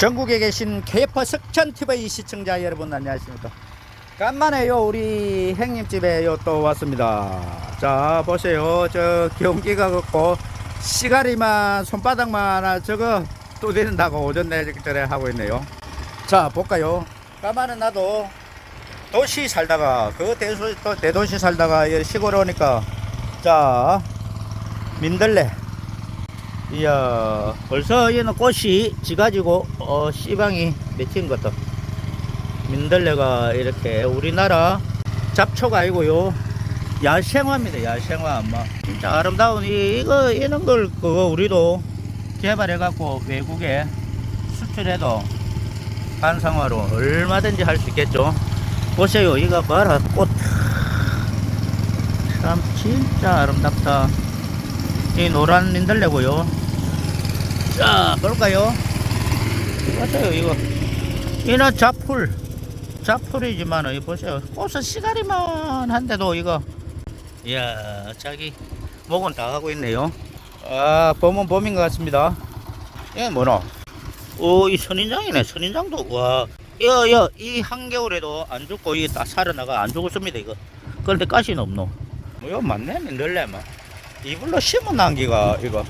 전국에 계신 케이퍼 석천 TV 시청자 여러분 안녕하십니까? 간만에요 우리 형님 집에 요또 왔습니다. 자 보세요 저 경기가 걷고 시가리만 손바닥만 하나 저거 뚜드린다고 오전 내전에 하고 있네요. 자 볼까요? 간만에 나도 도시 살다가 그또 대도시 살다가 이 시골 오니까 자 민들레 이야 벌써 얘는 꽃이 지가지고 어 씨방이 맺힌 것도. 민들레가 이렇게 우리나라 잡초가 아니고요. 야생화입니다 야생화 뭐 진짜 아름다운 이, 이거 이런 걸 그거 우리도 개발해 갖고 외국에 수출해도 반상화로 얼마든지 할 수 있겠죠. 보세요 이거 봐라 꽃 참 진짜 아름답다 이 노란 민들레고요. 자, 볼까요? 보세요, 이거. 이는 자풀. 자풀이지만, 이 보세요. 꽃은 시가리만 한데도 이거. 이야, 자기 목은 다 하고 있네요. 아, 봄은 봄인 것 같습니다. 이게 뭐노? 오, 이 선인장이네. 선인장도, 와. 야, 야, 이 한겨울에도 안 죽고, 이다 살아나가 안 죽었습니다, 이거. 그런데 가시는 없노. 뭐, 이거 맞네, 뭐. 이불로 심은 난기가 이거.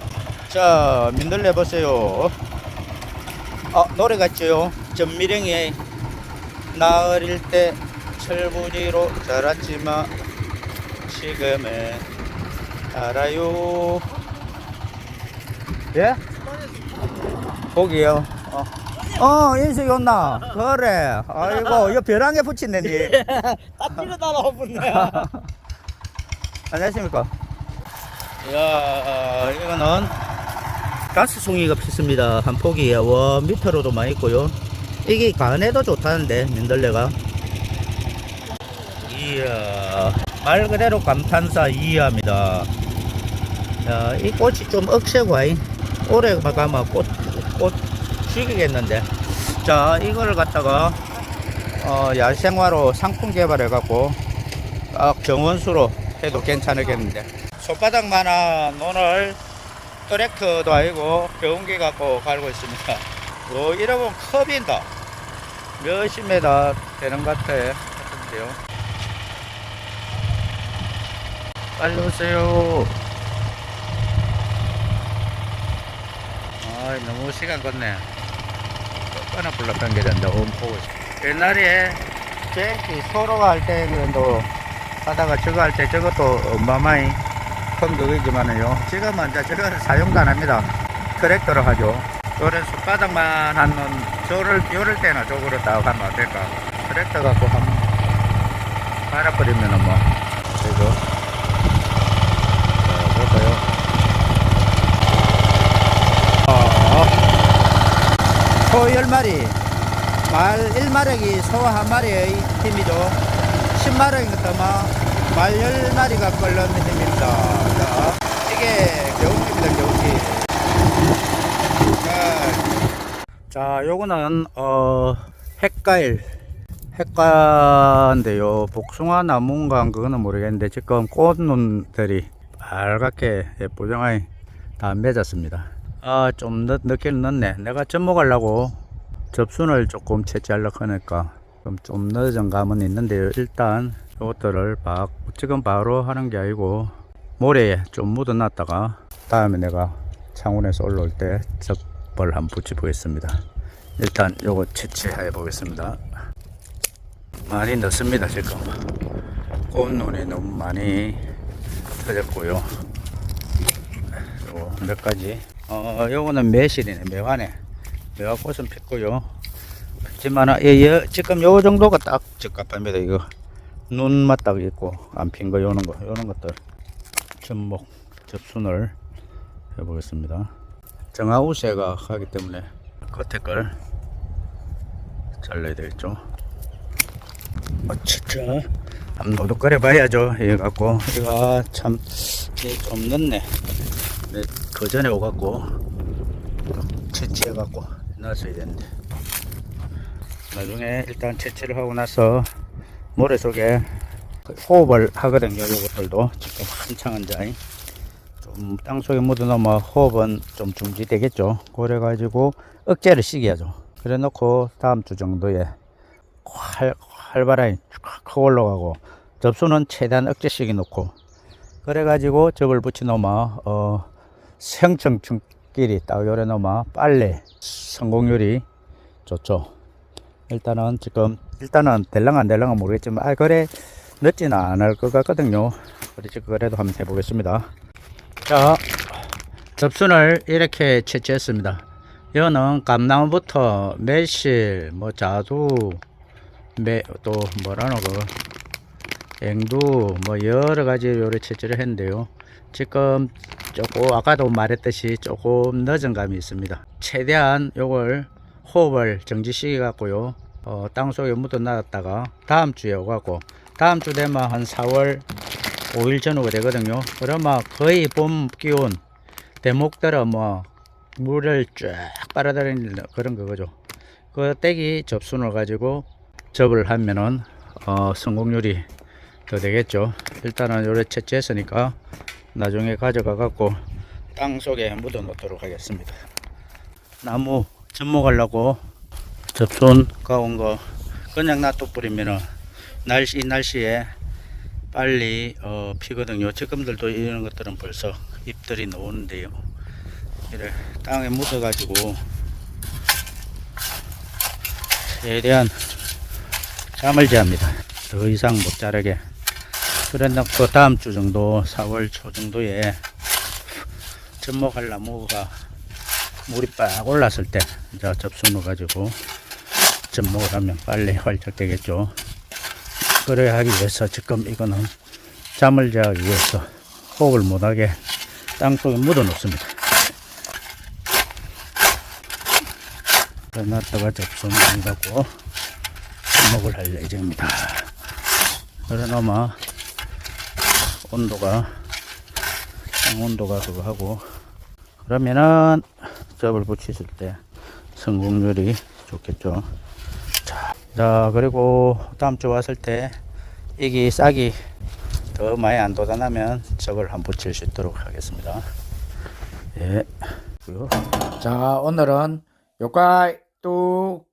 자 민들레 보세요. 아 노래 같죠 전미령의 나 어릴 때 철부지로 자랐지만 지금은 알아요. 예? 고기요? 어, 어 인수 온나? 그래. 아이고 이거 벼랑에 붙이네 니. 딱 필요다라고 붙네. 안녕하십니까 이야 이거는 가스송이가 피습니다. 한 포기에 와 밑으로도 많이 있고요. 이게 간에도 좋다는데 민들레가. 이야 말 그대로 감탄사 이하입니다. 야, 이 꽃이 좀 억세고 아이 오래 가면 꽃, 꽃 죽이겠는데. 자 이거를 갖다가 어, 야생화로 상품 개발해 갖고 딱 정원수로 해도 괜찮겠는데 손바닥만한 논을 트랙터도 아니고 병기 갖고 갈고 있습니다. 어, 이러면 컵인다. 몇십 메다 되는 것 같아요 같은데요. 빨리 오세요. 아 너무 시간 게 된다. 온 보고 있어. 옛날에 쟁기 소로가 할 때도 하다가 저거 할 때 저것도 어마마이 큰 그거지만은요. 지금은 이제 저를 사용도 안 합니다. 트랙터로 하죠. 요런 손바닥만 하는 저를 요럴 때나 저거로 딱 하면 안 될까? 트랙터 갖고 한번 갈아버리면은 뭐 자, 볼까요? 어, 소 10마리. 말 1마력이 소 한 마리의 힘이죠. 10마력이 더마 말 10마리가 끓는 힘입니다. 자, 이게 겨우기입니다 겨우기. 자 요거는 어 핵과일. 핵과인데요. 복숭아 나무인가 그거는 모르겠는데 지금 꽃눈들이 빨갛게 예쁘장하게 다 맺었습니다. 아 좀 늦게 늦네. 내가 접목하려고 접순을 조금 채취하려고 하니까 좀, 좀 늦은 감은 있는데요. 일단 이것들을 막 지금 바로 하는 게 아니고 모래에 좀 묻어 놨다가 다음에 내가 창원에서 올라올 때 접벌 한번 붙여 보겠습니다. 일단 요거 채취해 보겠습니다. 많이 넣습니다 지금. 꽃눈이 너무 많이 터졌고요. 요거 몇 가지? 어 요거는 매실이네 매화네. 매화꽃은 폈고요. 하지만 예, 예, 지금 요 정도가 딱 적합합니다 이거. 눈만 딱 있고 안 핀 거 요런 거 요런 것들 접목 접순을 해 보겠습니다. 정하우세가 하기 때문에 겉에 걸 잘라야 되겠죠. 어, 진짜? 한번 노독거려 봐야죠. 이거 갖고. 이거 참좀 늦네. 네, 그 전에 오갖고 채취해 갖고 놨어야 되는데. 나중에 일단 채취를 하고 나서 모래 속에 호흡을 하거든요. 이것들도 지금 한창 한자이 좀 땅속에 묻어놓으면 호흡은 좀 중지되겠죠. 그래 가지고 억제를 시켜야죠. 그래 놓고 다음 주 정도에 활, 활발하게 콱콱 올라가고 접수는 최대한 억제시켜 놓고 그래가지고 접을 붙여 놓으면 어, 생청층끼리 딱 요래 놓으면 빨래 성공률이 좋죠. 일단은 지금 일단은 될랑 안 될랑은 모르겠지만 아 그래 늦지는 않을 것 같거든요. 그래도 한번 해보겠습니다. 자 접순을 이렇게 채취했습니다. 이거는 감나무부터 매실, 뭐 자두, 매, 또 뭐라노 그 앵두 뭐 여러 가지 요리 채취를 했는데요. 지금 조금 아까도 말했듯이 조금 늦은 감이 있습니다. 최대한 요걸 호흡을 정지시켜 갖고요. 어, 땅 속에 묻어 놨다가 다음 주에 오가고 다음 주 되면 한 4월 5일 전후가 되거든요. 그러면 거의 봄 기온 대목들은 뭐 물을 쫙 빨아들이는 그런 거죠. 그 떼기 접순을 가지고 접을 하면은 어, 성공률이 더 되겠죠. 일단은 요래 채취했으니까 나중에 가져가 갖고 땅 속에 묻어 놓도록 하겠습니다. 나무 접목하려고 접순 가온 거 그냥 놔둬 버리면은 날씨 이 날씨에 빨리 어, 피거든요. 지금들도 이런 것들은 벌써 잎들이 나오는데요. 이래 땅에 묻어 가지고 최대한 잠을 잡니다. 더 이상 못 자르게. 그래 놓고 다음 주 정도 4월 초 정도에 접목할 나무가 물이 빡 올랐을 때 이제 접순을 가지고 접목을 하면 빨리 활짝 되겠죠. 그래 하기 위해서 지금 이거는 잠을 자기 위해서 호흡을 못하게 땅 속에 묻어 놓습니다. 놨다가 접수는 한다고 접목을 할 예정입니다. 그러나마 온도가 땅 온도가 그거 하고 그러면은 접을 붙이실 때 성공률이 좋겠죠. 자, 자 그리고 다음 주 왔을 때 이기 싹이 더 많이 안 돋아나면 접을 한 붙일 수 있도록 하겠습니다. 예. 자 오늘은 요까이 뚝